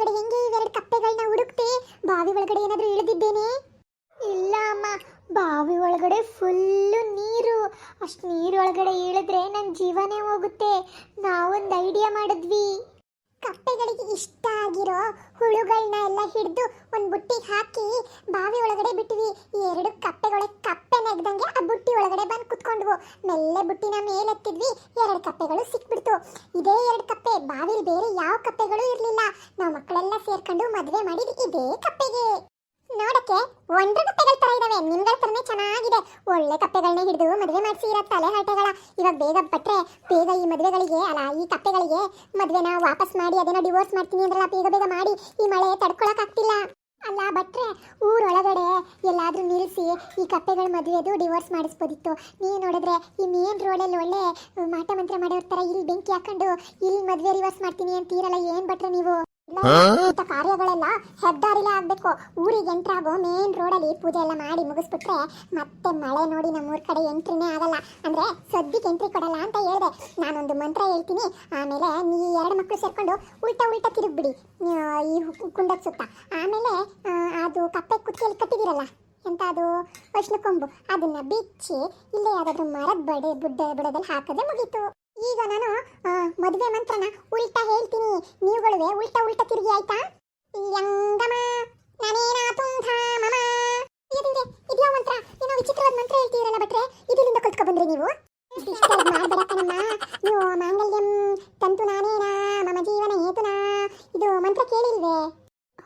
ಒಳಗಡೆ ಹೆಂಗೆ ಇವೆರಡು ಕಪ್ಪೆಗಳನ್ನ ಹುಡುಕ್ತೆ? ಬಾವಿ ಒಳಗಡೆ ಏನಾದರೂ ಇಳಿದಿದ್ದೇನೆ? ಇಲ್ಲ ಅಮ್ಮ, ಬಾವಿ ಒಳಗಡೆ ಫುಲ್ ನೀರು. ಅಷ್ಟು ನೀರೊಳಗಡೆ ಇಳಿದ್ರೆ ನನ್ನ ಜೀವನೇ ಹೋಗುತ್ತೆ. ನಾವೊಂದು ಐಡಿಯಾ ಮಾಡಿದ್ವಿ. ಕಪ್ಪೆಗಳಿಗೆ ಇಷ್ಟ ಆಗಿರೋ ಹುಳುಗಳನ್ನ ಎಲ್ಲ ಹಿಡಿದು ಒಂದು ಬುಟ್ಟಿಗೆ ಹಾಕಿ ಬಾವಿ ಒಳಗಡೆ ಬಿಟ್ವಿ. ಎರಡು ಕಪ್ಪೆಗಳ ಕಪ್ಪೆ. ಕುತ್ಕೊಂಡ್ವು ಮೆಲ್ಲೆ ಬುಟ್ಟಿನ ಮೇಲೆತ್ತಿದ್ವಿ. ಎರಡು ಕಪ್ಪೆಗಳು ಸಿಕ್ಬಿಡ್ತು. ಇದೇ ಎರಡು ಕಪ್ಪೆ. ಬಾವಿಲಿ ಬೇರೆ ಯಾವ ಕಪ್ಪೆಗಳು ಇರಲಿಲ್ಲ. ನಾವು ಮಕ್ಕಳೆಲ್ಲ ಸೇರ್ಕೊಂಡು ಮದುವೆ ಮಾಡಿದ್ವಿ ಇದೇ ಕಪ್ಪೆಗೆ. ನೋಡಕ್ಕೆ ಒಂದ್ರ ಕಪ್ಪೆಗಳ ತರ ಇದಾವೆ. ನಿಮ್ಗಳ ತರನೇ ಚೆನ್ನಾಗಿದೆ. ಒಳ್ಳೆ ಕಪ್ಪೆಗಳನ್ನ ಹಿಡಿದು ಮದುವೆ ಮಾಡಿಸಿ ಇರೋ ತಲೆ ಹರಟೆಗಳ ಇವಾಗ ಬೇಗ ಬಟ್ರೆ, ಬೇಗ ಈ ಮದುವೆಗಳಿಗೆ, ಅಲ್ಲ, ಈ ಕಪ್ಪೆಗಳಿಗೆ ಮದುವೆನ ವಾಪಸ್ ಮಾಡಿ ಅದೇನೋ ಡಿವೋರ್ಸ್ ಮಾಡ್ತೀನಿ ಅಂದ್ರಲ್ಲ, ಬೇಗ ಬೇಗ ಮಾಡಿ. ಈ ಮಳೆ ತಡ್ಕೊಳಕ್ ಆಗ್ತಿಲ್ಲ. ಅಲ್ಲ ಬಟ್ರೆ ಊರೊಳಗಡೆ ಎಲ್ಲಾದರೂ ನಿಲ್ಲಿಸಿ ಈ ಕಪ್ಪೆಗಳ ಮದುವೆದು ಡಿವೋರ್ಸ್ ಮಾಡಿಸ್ಬೋದಿತ್ತು. ನೀವು ನೋಡಿದ್ರೆ ಈ ಮೇನ್ ರೋಡಲ್ಲಿ ಒಳ್ಳೆ, ಮಾಟ ಮಂತ್ರ ಮಾಡೋರ್ತಾರೆ ತರ ಇಲ್ಲಿ ಬೆಂಕಿ ಹಾಕೊಂಡು ಇಲ್ಲಿ ಮದುವೆ ರಿವರ್ಸ್ ಮಾಡ್ತೀನಿ ಅಂತೀರಲ್ಲ ಏನ್ ಬಟ್ರೆ ನೀವು? ಇಂಥ ಕಾರ್ಯಗಳೆಲ್ಲ ಹೆದ್ದಾರಿಲೇ ಆಗ್ಬೇಕು. ಊರಿಗೆ ಎಂಟ್ರ್ ಆಗೋ ಮೇನ್ ರೋಡಲ್ಲಿ ಪೂಜೆ ಎಲ್ಲ ಮಾಡಿ ಮುಗಿಸ್ಬಿಟ್ರೆ ಮತ್ತೆ ಮಳೆ ನೋಡಿ ನಮ್ಮೂರ ಕಡೆ ಎಂಟ್ರಿನೇ ಆಗಲ್ಲ. ಅಂದ್ರೆ ಸದ್ಯಕ್ಕೆ ಎಂಟ್ರಿ ಕೊಡಲ್ಲ ಅಂತ ಹೇಳ್ದೆ. ನಾನೊಂದು ಮಂತ್ರ ಹೇಳ್ತೀನಿ. ಆಮೇಲೆ ನೀ ಎರಡು ಮಕ್ಕಳು ಸೇರ್ಕೊಂಡು ಉಲ್ಟಾ ಉಲ್ಟಾ ತಿರುಗ್ಬಿಡಿ. ಈ ಕುಂಡದ ಸುತ್ತ. ಆಮೇಲೆ ಅದು ಕಪ್ಪೆ ಕುತ್ತಿಗೆಯಲ್ಲಿ ಕಟ್ಟಿದಿರಲ್ಲ ಎಂತ ಅದು ವೈಷ್ಣು ಕೊಂಬು ಅದನ್ನ ಬಿಚ್ಚಿ ಇಲ್ಲೇ ಯಾವ್ದಾದ್ರು ಮರದ ಬಡ ಬುಡ್ಡ ಬುಡದಲ್ಲಿ ಹಾಕಿದ್ರೆ ಮುಗೀತು. ಈಗ ನಾನು ಮದುವೆ ಮಂತ್ರನ ಉಲ್ಟಾ ಹೇಳ್ತೀನಿ. ನೀವುಗಳುವೆ, ಉಲ್ಟಾ ಉಲ್ಟಾ ತಿರುಗಿ ಆಯ್ತಾ? ಯಂಗಮ ನನೇನಾತು ಧಾಮಮ ಇದೇ ಇದ್ಯಾ ಮಂತ್ರ? ಏನೋ ವಿಚಿತ್ರವಾದ ಮಂತ್ರ ಹೇಳ್ತೀರಲ್ಲ ಬಟ್ರೆ ಇದರಿಂದ ಕಲ್ತ್ಕೊ ಬಂದ್ರಿ ನೀವು? ಡಿಸ್ಟರ್ಬ್ ಮಾಡ್ಬೇಡ ನೀವು ಮಾಂಗಲ್ಯಂ ತಂತು ನಾನೇನಾ, ಮಮ ಜೀವನ ಹೇತುನಾ. ಇದು ಮಂತ್ರ ಕೇಳಿಲ್ವೇ?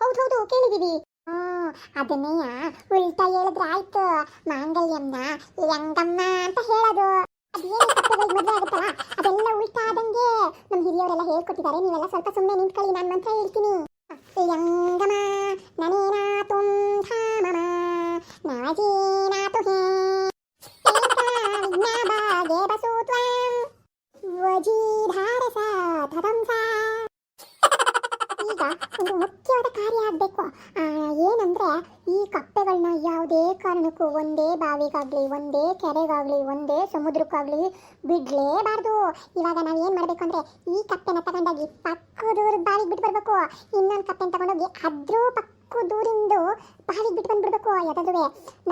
ಹೌದು ಹೌದು ಕೇಳಿದೀವಿ ಅದನ್ನೆಯ ಉಲ್ಟಾ ಹೇಳಿದ್ರೆ ಆಯ್ತು. ಮಾಂಗಲ್ಯಂನ ಯಂಗಮ್ಮ ಅಂತ ಹೇಳೋದು. ಅದೇನು ಕಪ್ಪೆಗಳಿಗೆ ಮದುವೆ ಆಗುತ್ತಲ್ಲ ಅದೆಲ್ಲ ಉಲ್ಟಾ ಆದಂಗೆ ನಮ್ಮ ಹಿರಿಯವರೆಲ್ಲ ಹೇಳ್ಕೊಟ್ಟಿದ್ದಾರೆ ನೀವೆಲ್ಲ ಸ್ವಲ್ಪ ಸುಮ್ಮನೆ ನಿಂತ್ಕೊಳ್ಳಿ ನಾನು ಮಂತ್ರ ಹೇಳ್ತೀನಿ ಯಂಗಮ ನನೇನಾತು ಧಾಮಮ ನಾಜೀನಾತು ಹೇ ಒಂದು ಮುಖ್ಯವಾದ ಕಾರ್ಯ ಆಗಬೇಕು. ಏನಂದ್ರೆ ಈ ಕಪ್ಪೆಗಳನ್ನ ಯಾವುದೇ ಕಾರಣಕ್ಕೂ ಒಂದೇ ಬಾವಿಗಾಗ್ಲಿ, ಒಂದೇ ಕೆರೆಗಾಗ್ಲಿ, ಒಂದೇ ಸಮುದ್ರಕ್ಕಾಗ್ಲಿ ಬಿಡ್ಲೇಬಾರ್ದು. ಇವಾಗ ನಾವು ಏನು ಮಾಡಬೇಕು ಅಂದ್ರೆ ಈ ಕಪ್ಪೆನ ತಗೊಂಡೋಗಿ ಪಕ್ಕದೂರದ ಬಾವಿಗೆ ಬಿಟ್ಟು ಬರಬೇಕು ಇನ್ನೊಂದು ಕಪ್ಪೆನ ತಗೊಂಡೋಗಿ ಅದ್ರೂ ಪಕ್ಕ ದೂರಿಂದು ಬಾವಿಗೆ ಬಿಟ್ಟು ಬಂದ್ಬಿಡ್ಬೇಕು ಯಾಕಂದ್ರೆ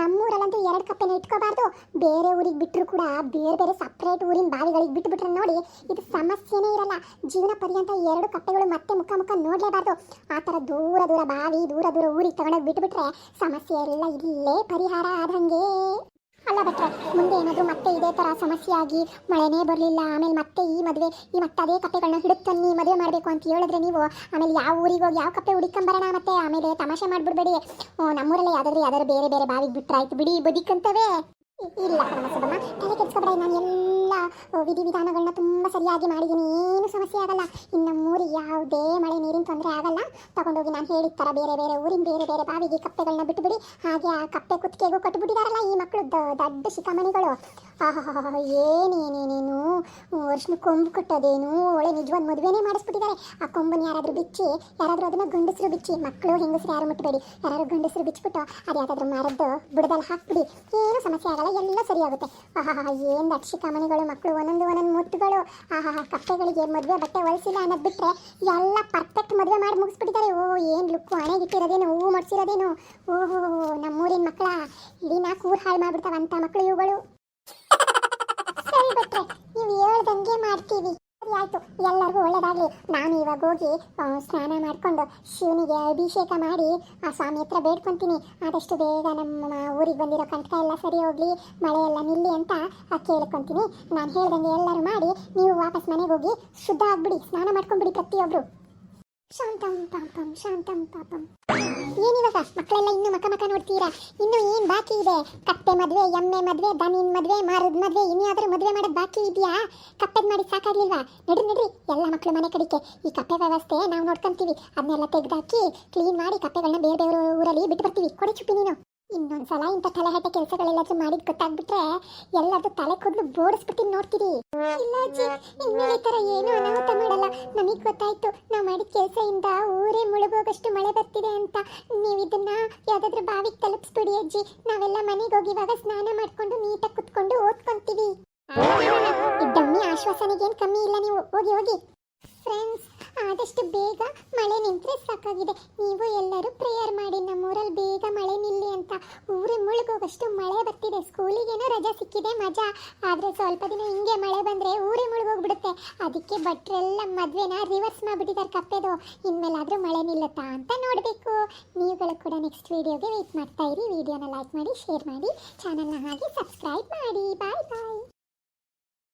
ನಮ್ಮೂರಲ್ಲಂತೂ ಎರಡು ಕಪ್ಪೆನ ಇಟ್ಕೋಬಾರ್ದು. ಬೇರೆ ಊರಿಗೆ ಬಿಟ್ಟರು ಕೂಡ ಬೇರೆ ಬೇರೆ ಸಪ್ರೇಟ್ ಊರಿನ ಬಾವಿಗಳಿಗೆ ಬಿಟ್ಬಿಟ್ರೆ ನೋಡಿ, ಇದು ಸಮಸ್ಯೆನೇ ಇರಲ್ಲ. ಜೀವನ ಪರ್ಯಂತ ಎರಡು ಕಪ್ಪೆಗಳು ಮತ್ತೆ ಮುಖ ಮುಖ ನೋಡಲೇಬಾರ್ದು. ಆ ಥರ ದೂರ ದೂರ ಬಾವಿ, ದೂರ ದೂರ ಊರಿಗೆ ತಗೊಂಡೋಗಿ ಬಿಟ್ಬಿಟ್ರೆ ಸಮಸ್ಯೆ ಎಲ್ಲ ಇಲ್ಲೇ ಪರಿಹಾರ ಆದಂಗೆ. ಅಲ್ಲ ಭಟ್ರೆ, ಮುಂದೆ ಏನಾದರೂ ಮತ್ತೆ ಇದೇ ಥರ ಸಮಸ್ಯೆ ಆಗಿ ಮಳೆನೇ ಬರಲಿಲ್ಲ, ಆಮೇಲೆ ಮತ್ತೆ ಈ ಮದುವೆ, ಈ ಮತ್ತೆ ಅದೇ ಕಪ್ಪೆಗಳನ್ನ ಹಿಡಿತನ್ನಿ ಮದುವೆ ಮಾಡಬೇಕು ಅಂತ ಹೇಳಿದ್ರೆ ನೀವು, ಆಮೇಲೆ ಯಾವ ಊರಿಗೆ ಹೋಗಿ, ಯಾವ ಕಪ್ಪೆ ಹುಡುಕೊಂಬರೋಣ ಮತ್ತೆ, ಆಮೇಲೆ ತಮಾಷೆ ಮಾಡಿಬಿಡ್ಬೇಡಿ. ನಮ್ಮೂರಲ್ಲೇ ಯಾವ್ದಾದ್ರು ಯಾವ್ದಾದ್ರು ಬೇರೆ ಬೇರೆ ಬಾವಿಗೆ ಬಿಟ್ರಾಯ್ತು ಬಿಡಿ ಬದುಕಂತವೇ. ಇಲ್ಲ ಕಣಮ್ಮ ಸುಬ್ಬಮ್ಮ ತಲೆ ಕೆಡ್ಸ್ಕೊಬೇಡ ನಾನು ಎಲ್ಲ ವಿಧಿವಿಧಾನಗಳನ್ನ ತುಂಬ ಸರಿಯಾಗಿ ಮಾಡಿದ್ದೀನಿ. ಏನು ಸಮಸ್ಯೆ ಆಗಲ್ಲ. ಇನ್ನು ನಮ್ಮೂರಿಗೆ ಯಾವುದೇ ಮಳೆ ನೀರಿನ ತೊಂದರೆ ಆಗಲ್ಲ. ತಗೊಂಡೋಗಿ ನಾನು ಹೇಳಿದ ಥರ ಬೇರೆ ಬೇರೆ ಊರಿನ ಬೇರೆ ಬೇರೆ ಬಾವಿಗೆ ಕಪ್ಪೆಗಳನ್ನ ಬಿಟ್ಟುಬಿಡಿ ಹಾಗೆ ಆ ಕಪ್ಪೆ ಕುತ್ತಿಗೆಗೂ ಕಟ್ಬಿಟ್ಟಿದಾರಲ್ಲ ಈ ಮಕ್ಕಳು ದೊಡ್ಡ ಶಿಖಾಮಣಿಗಳು. ಏನೇನೇನೇನು? ವರ್ಷನ ಕೊಂಬು ಕಟ್ಟೋದೇನು? ಒಳ್ಳೆ ನಿಜವಾದ ಮದುವೆನೇ ಮಾಡಿಸ್ಬಿಟ್ಟಿದ್ದಾರೆ ಆ ಕೊಂಬನ್ನು ಯಾರಾದರೂ ಬಿಚ್ಚಿ, ಯಾರಾದರೂ ಅದನ್ನ ಗಂಡಸರು ಬಿಚ್ಚಿ ಮಕ್ಕಳು ಹೆಂಗಸರು ಯಾರು ಮುಟ್ಟಬೇಡಿ ಯಾರಾದರೂ ಗಂಡಸರು ಬಿಚ್ಚಿಬಿಟ್ಟು ಅದು ಯಾವುದಾದ್ರೂ ಮರದ್ದು ಬುಡದಲ್ಲಿ ಹಾಕ್ಬಿಡಿ. ಏನು ಸಮಸ್ಯೆ ಆಗಲ್ಲ, ಎಲ್ಲ ಸರಿಯಾಗುತ್ತೆ. ಆಹಾ ಏನು ದಕ್ಷಿಕ ಮನೆಗಳು ಮಕ್ಕಳು ಒಂದೊಂದು ಒಂದೊಂದು ಮುತ್ತುಗಳು. ಆಹಾ ಕಪ್ಪೆಗಳಿಗೆ ಮದುವೆ ಬಟ್ಟೆ ಹೊಲಿಸಿಲ್ಲ ಅನ್ನೋದು ಬಿಟ್ಟರೆ ಎಲ್ಲ ಪರ್ಫೆಕ್ಟ್ ಮದುವೆ ಮಾಡಿ ಮುಗಿಸ್ಬಿಟ್ಟಿದ್ದಾರೆ. ಓ, ಏನು ಲುಕ್ಕು ಹಣೆಗಿಟ್ಟಿರೋದೇನು, ಹೂವು ಮಡಿಸಿರೋದೇನು? ಓಹೋ ನಮ್ಮೂರಿನ ಮಕ್ಕಳ, ಇಡೀ ನಾಲ್ಕು ಊರು ಹಾಳು ಮಾಡಿಬಿಡ್ತಾವಂಥ ಮಕ್ಕಳು ಇವುಗಳು. ಸರಿ ಬಿಟ್ಟರೆ ನೀವು ಹೇಳ್ದಂಗೆ ಮಾಡ್ತೀವಿ. ಸರಿ ಆಯ್ತು ಎಲ್ಲರಿಗೂ ಒಳ್ಳೇದಾಗ್ಲಿ. ನಾನು ಇವಾಗ ಹೋಗಿ ಸ್ನಾನ ಮಾಡ್ಕೊಂಡು ಶಿವನಿಗೆ ಅಭಿಷೇಕ ಮಾಡಿ ಆ ಸ್ವಾಮಿ ಹತ್ರ ಬೇಡ್ಕೊತೀನಿ. ಆದಷ್ಟು ಬೇಗ ನಮ್ಮ ಊರಿಗೆ ಬಂದಿರೋ ಕಂಟಕ ಎಲ್ಲ ಸರಿ ಹೋಗ್ಲಿ ಮಳೆ ಎಲ್ಲ ನಿಲ್ಲಿ ಅಂತ ಆ, ಕೇಳ್ಕೊಂತೀನಿ. ನಾನು ಹೇಳ್ದಂಗೆ ಎಲ್ಲರೂ ಮಾಡಿ ನೀವು ವಾಪಸ್ ಮನೆಗೆ ಹೋಗಿ ಶುದ್ಧ ಆಗ್ಬಿಡಿ ಸ್ನಾನ ಮಾಡ್ಕೊಂಡ್ಬಿಡಿ ಪ್ರತಿಯೊಬ್ರು. ಶಾಂತಂ ಪಾಪಂ ಶಾಂತಂ ಪಾಪಂ ಏನಿವಾಗ ಮಕ್ಕಳೆಲ್ಲ ಇನ್ನು ಮಕ ಮಕ ನೋಡ್ತೀರಾ? ಇನ್ನು ಏನ್ ಬಾಕಿ ಇದೆ? ಕತ್ತೆ ಮದ್ವೆ, ಎಮ್ಮೆ ಮದ್ವೆ ದನಿನ್ ಮದುವೆ, ಮಾರದ ಮದ್ವೆ ಇನ್ಯಾದರೂ ಮದುವೆ ಮಾಡೋದು ಬಾಕಿ ಇದೆಯಾ? ಕಪ್ಪೆದ್ ಮಾಡಿ ಸಾಕಾಗ್ಲಿಲ್ವಾ? ನಡ್ರಿ ನಡ್ರಿ. ಎಲ್ಲ ಮಕ್ಕಳು ಮನೆ ಕಡಿಕೆ. ಈ ಕಪ್ಪೆ ವ್ಯವಸ್ಥೆ ನಾವು ನೋಡ್ಕೊಂತೀವಿ. ಅದನ್ನೆಲ್ಲ ತೆಗ್ದಾಕಿ ಕ್ಲೀನ್ ಮಾಡಿ ಕಪ್ಪೆಗಳನ್ನ ಬೇರೆ ಬೇರೆ ಊರಲ್ಲಿ ಬಿಟ್ಟು ಬರ್ತೀವಿ ಕೊಡಿ ಚುಪ್ಪಿ ನೀನು. ಇನ್ನೊಂದ್ಸಲ ಇಂಥ ತಲೆಹಟೆ ಕೆಲಸಗಳೆಲ್ಲಾದ್ರೂ ಮಾಡಿದ್ ಗೊತ್ತಾಗ್ಬಿಟ್ರೆ ಎಲ್ಲಾದ್ರೂ ತಲೆ ಕೂದಲು ಬೋಡಿಸ್ಬಿಟ್ಟು ನೋಡ್ತೀರಿ. ಇಲ್ಲ ಅಜ್ಜಿ, ಇನ್ಮೇಲೆ ಥರ ಏನು ಅನಾಹುತ ಮಾಡಲ್ಲ. ನಮಗ್ ಗೊತ್ತಾಯ್ತು, ನಾವು ಮಾಡಿದ ಕೆಲಸದಿಂದ ಊರೇ ಮುಳುಗೋಗಷ್ಟು ಮಳೆ ಬರ್ತಿದೆ ಅಂತ. ನೀವು ಇದನ್ನ ಯಾವ್ದಾದ್ರು ಬಾವಿಗೆ ತಲುಪಿಸ್ಬಿಡಿ ಅಜ್ಜಿ. ನಾವೆಲ್ಲ ಮನೆಗೆ ಹೋಗಿ ಇವಾಗ ಸ್ನಾನ ಮಾಡ್ಕೊಂಡು ನೀಟಾಗಿ ಕುತ್ಕೊಂಡು ಓದ್ಕೊಂತೀವಿ. ಇದ್ದಮ್ಮಿ ಆಶ್ವಾಸನೆಗೇನು ಕಮ್ಮಿ ಇಲ್ಲ ನೀವು. ಹೋಗಿ ಹೋಗಿ. ಫ್ರೆಂಡ್ಸ್ ಆದಷ್ಟು ಬೇಗ ಮಳೆ ನಿಂತರೆ ಸಾಕಾಗಿದೆ. ನೀವು ಎಲ್ಲರೂ ಪ್ರೇಯರ್ ಮಾಡಿ ನಮ್ಮೂರಲ್ಲಿ ಬೇಗ ಮಳೆ ನಿಲ್ಲಿ ಅಂತ. ಊರು ಮುಳುಗೋಗಷ್ಟು ಮಳೆ ಬರ್ತಿದೆ. ಸ್ಕೂಲಿಗೇನೋ ರಜಾ ಸಿಕ್ಕಿದೆ, ಮಜಾ. ಆದರೆ ಸ್ವಲ್ಪ ದಿನ ಹಿಂಗೆ ಮಳೆ ಬಂದರೆ ಊರಿ ಮುಳುಗೋಗ್ಬಿಡುತ್ತೆ. ಅದಕ್ಕೆ ಭಟ್ರೆಲ್ಲ ಮದುವೆನ ರಿವರ್ಸ್ ಮಾಡಿಬಿಟ್ಟಿದ್ದಾರೆ ಕಪ್ಪೆದು. ಇನ್ಮೇಲಾದರೂ ಮಳೆ ನಿಲ್ಲುತ್ತಾ ಅಂತ ನೋಡಬೇಕು. ನೀವುಗಳು ಕೂಡ ನೆಕ್ಸ್ಟ್ ವೀಡಿಯೋಗೆ ವೆಯ್ಟ್ ಮಾಡ್ತಾ ಇರಿ. ವಿಡಿಯೋನ ಲೈಕ್ ಮಾಡಿ ಶೇರ್ ಮಾಡಿ. ಚಾನಲ್ನ ಹಾಗೆ ಸಬ್ಸ್ಕ್ರೈಬ್ ಮಾಡಿ. ಬಾಯ್ ಬಾಯ್